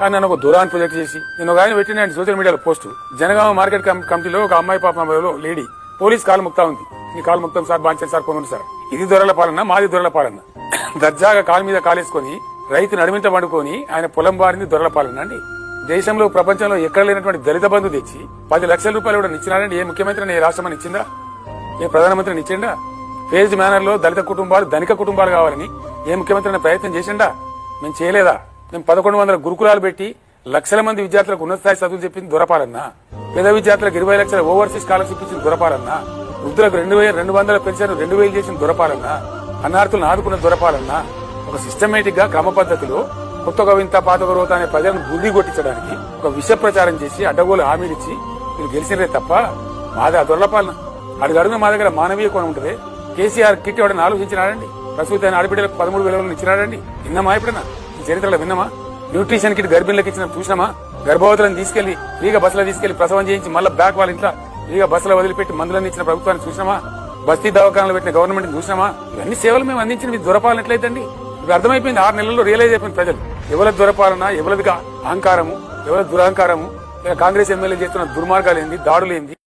కానీ నన్ను ఒక దూరాన్ని ప్రొజెక్ట్ చేసి నేను ఒక ఆయన పెట్టిన సోషల్ మీడియాలో పోస్ట్. జనగామ మార్కెట్ కమిటీలో ఒక అమ్మాయి పాప లేడీ. పోలీస్ కాలు ముక్తా ఉంది. నీ కాలు ముక్తాం సార్ బాంచండి సార్ కొనుండి సార్. ఇది దొరల పాలన మాది దొరల పాలన దర్జాగా కాలు మీద కాలేసుకొని రైతు నడిమింట పండుకొని ఆయన పొలం బారింది దొరల పాలన అండి. దేశంలో ప్రపంచంలో ఎక్కడ లేనటువంటి దళిత బంధు తెచ్చి పది లక్షల రూపాయలు కూడా ఇచ్చినాడండి. ఏ ముఖ్యమంత్రి ఏ రాష్ట్రమని ఇచ్చిందా? ఏ ప్రధానమంత్రిని ఇచ్చిండా? ఫేజ్ మేనర్లో దళిత కుటుంబాలు ధనిక కుటుంబాలు కావాలని ఏ ముఖ్యమంత్రి ప్రయత్నం చేసిండా? మేము చేయలేదా? మేము పదకొండు వందల గురుకులాలు పెట్టి లక్షల మంది విద్యార్థులకు ఉన్నత స్థాయి చదువులు చెప్పింది దొరపాలన్నా పేద విద్యార్థులకు ఇరవై లక్షల ఓవర్సీస్ స్కాలర్షిప్ ఇచ్చింది దొరపాలన్నా వృద్ధులకు రెండు వేల రెండు వందల పెన్షన్ రెండు వేలు చేసిన దొరపాలన్నా అన్నార్థులను ఆదుకున్న దొరపాలన్నా ఒక సిస్టమేటిక్గా క్రమ పద్ధతిలో కొత్తగా వింత పాత రోత అనే ప్రజలను బుద్ధి కొట్టించడానికి ఒక విష ప్రచారం చేసి అడ్డగోలు హామీలిచ్చి ఇచ్చి గెలిచినరే తప్ప మాది ఆ దొరపాలన అడుగు అడుగున మా దగ్గర మానవీయ కోణం ఉంటుంది. కేసీఆర్ కిట్ ఎవడని ఆలోచించినాడండి? ప్రస్తుతం ఆడబిడ్డలకు పదమూడు వేల ఇచ్చినాడండి? నిన్న ఎప్పుడైనా? చరిత్రలో విన్నామా? న్యూట్రిషన్ కిట్ గర్భిణులకు ఇచ్చిన చూసినామా గర్భవతులను తీసుకెళ్ళి ఫ్రీగా బస్సులో తీసుకెళ్ళి ప్రసవం చేయించి మళ్ళీ బ్యాక్ వాళ్ళ ఇంట్లో ఫ్రీగా బస్సులో వదిలిపెట్టి మందులను ఇచ్చిన ప్రభుత్వాన్ని చూసినామా బస్తీ దవాఖానాలు పెట్టిన గవర్నమెంట్ చూసినామా ఇవన్నీ సేవలు మేము అందించిన మీ దొరపాలనట్లయితే ఎట్లయితండి ఇప్పుడు అర్థమైపోయింది ఆరు నెలల్లో రియలైజ్ అయిపోయింది ప్రజలు. ఎవల దురపాలన ఎవరిది అహంకారము ఎవరి దురహంకారము? కాంగ్రెస్ ఎమ్మెల్యే చేస్తున్న దుర్మార్గాలు ఏంది దాడులు ఏంది